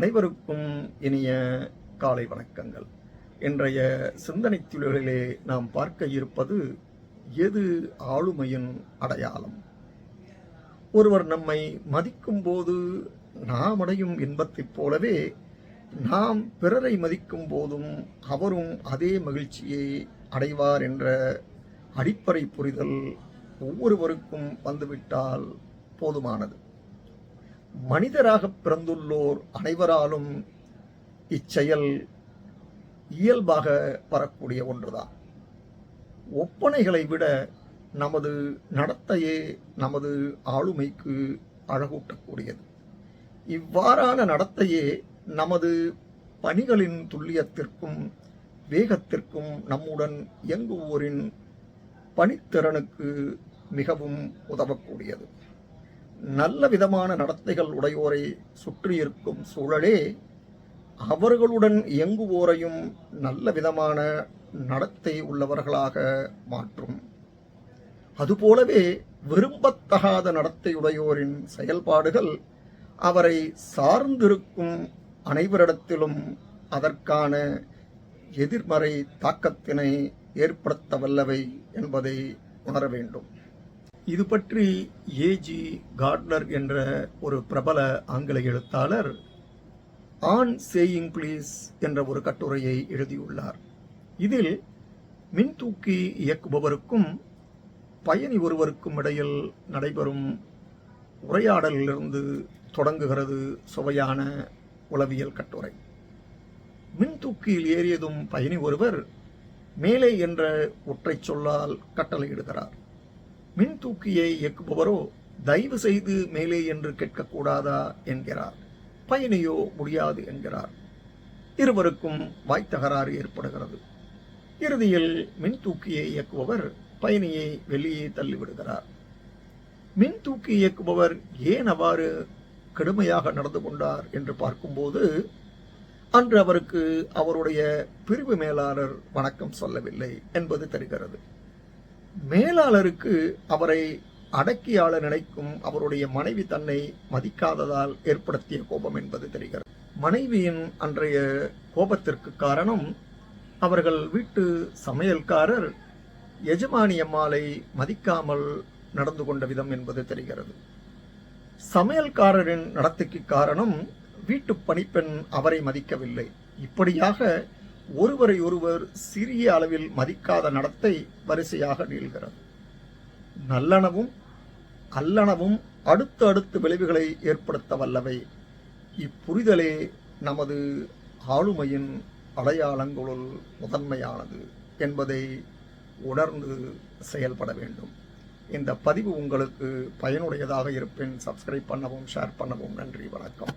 அனைவருக்கும் இனிய காலை வணக்கங்கள். இன்றைய சிந்தனை துளிகளிலே நாம் பார்க்க இருப்பது எது ஆளுமையின் அடையாளம்? ஒருவர் நம்மை மதிக்கும் போது நாம் அடையும் இன்பத்தைப் போலவே நாம் பிறரை மதிக்கும் போதும் அவரும் அதே மகிழ்ச்சியை அடைவார் என்ற அடிப்படை புரிதல் ஒவ்வொருவருக்கும் வந்துவிட்டால் போதுமானது. மனிதராக பிறந்துள்ளோர் அனைவராலும் இச்செயல் இயல்பாக வரக்கூடிய ஒன்றுதான். ஒப்பனைகளை விட நமது நடத்தையே நமது ஆளுமைக்கு அழகூட்டக்கூடியது. இவ்வாறான நடத்தையே நமது பணிகளின் துல்லியத்திற்கும் வேகத்திற்கும் நம்முடன் இயங்குவோரின் பணித்திறனுக்கு மிகவும் உதவக்கூடியது. நல்ல விதமான நடத்தைகள் உடையோரை சுற்றியிருக்கும் சூழலே அவர்களுடன் இயங்குவோரையும் நல்ல விதமான நடத்தை உள்ளவர்களாக மாற்றும். அதுபோலவே விரும்பத்தகாத நடத்தையுடையோரின் செயல்பாடுகள் அவரை சார்ந்திருக்கும் அனைவரிடத்திலும் அதற்கான எதிர்மறை தாக்கத்தினை ஏற்படுத்த வல்லவை என்பதை உணர வேண்டும். இது பற்றி ஏஜி கார்ட்னர் என்ற ஒரு பிரபல ஆங்கில எழுத்தாளர் ஆன் சேயிங் ப்ளீஸ் என்ற ஒரு கட்டுரையை எழுதியுள்ளார். இதில் மின்தூக்கி இயக்குபவருக்கும் பயணி ஒருவருக்கும் இடையில் நடைபெறும் உரையாடலிலிருந்து தொடங்குகிறது சுவையான உளவியல் கட்டுரை. மின்தூக்கியில் ஏறியதும் பயணி ஒருவர் மேலே என்ற ஒற்றைச் சொல்லால் கட்டளையிடுகிறார் தூக்கியை இயக்குபவரோ தயவு செய்து மேலே என்று கேட்கக்கூடாதா என்கிறார். பயணியோ முடியாது என்கிறார். இருவருக்கும் வாய்த்தகராறு ஏற்படுகிறது. இறுதியில் மின்தூக்கியை இயக்குபவர் பயணியை வெளியே தள்ளிவிடுகிறார். மின்தூக்கி இயக்குபவர் ஏன் அவ்வாறு கடுமையாக நடந்து கொண்டார் என்று பார்க்கும்போது அன்று அவருக்கு அவருடைய பிரிவு மேலாளர் வணக்கம் சொல்லவில்லை என்பது தெரிகிறது. மேலாளருக்கு அவரை அடக்கியாள நினைக்கும் அவருடைய மனைவி தன்னை மதிக்காததால் ஏற்படுத்திய கோபம் என்பது தெரிகிறது. மனைவியின் அன்றைய கோபத்திற்கு காரணம் அவர்கள் வீட்டு சமையல்காரர் எஜமானி அம்மாளை மதிக்காமல் நடந்து கொண்ட விதம் என்பது தெரிகிறது. சமையல்காரரின் நடத்தைக்கு காரணம் வீட்டு பணிப்பெண் அவரை மதிக்கவில்லை. இப்படியாக ஒருவரை ஒருவர் சிறிய அளவில் மதிக்காத நடத்தை வரிசையாக நீள்கிறது. நல்லனவும் அல்லனவும் அடுத்து அடுத்து விளைவுகளை ஏற்படுத்த வல்லவை. இப்புரிதலே நமது ஆளுமையின் அடையாளங்களுள் முதன்மையானது என்பதை உணர்ந்து செயல்பட வேண்டும். இந்த பதிவு உங்களுக்கு பயனுடையதாக இருப்பின் சப்ஸ்கிரைப் பண்ணவும் ஷேர் பண்ணவும் நன்றி வணக்கம்.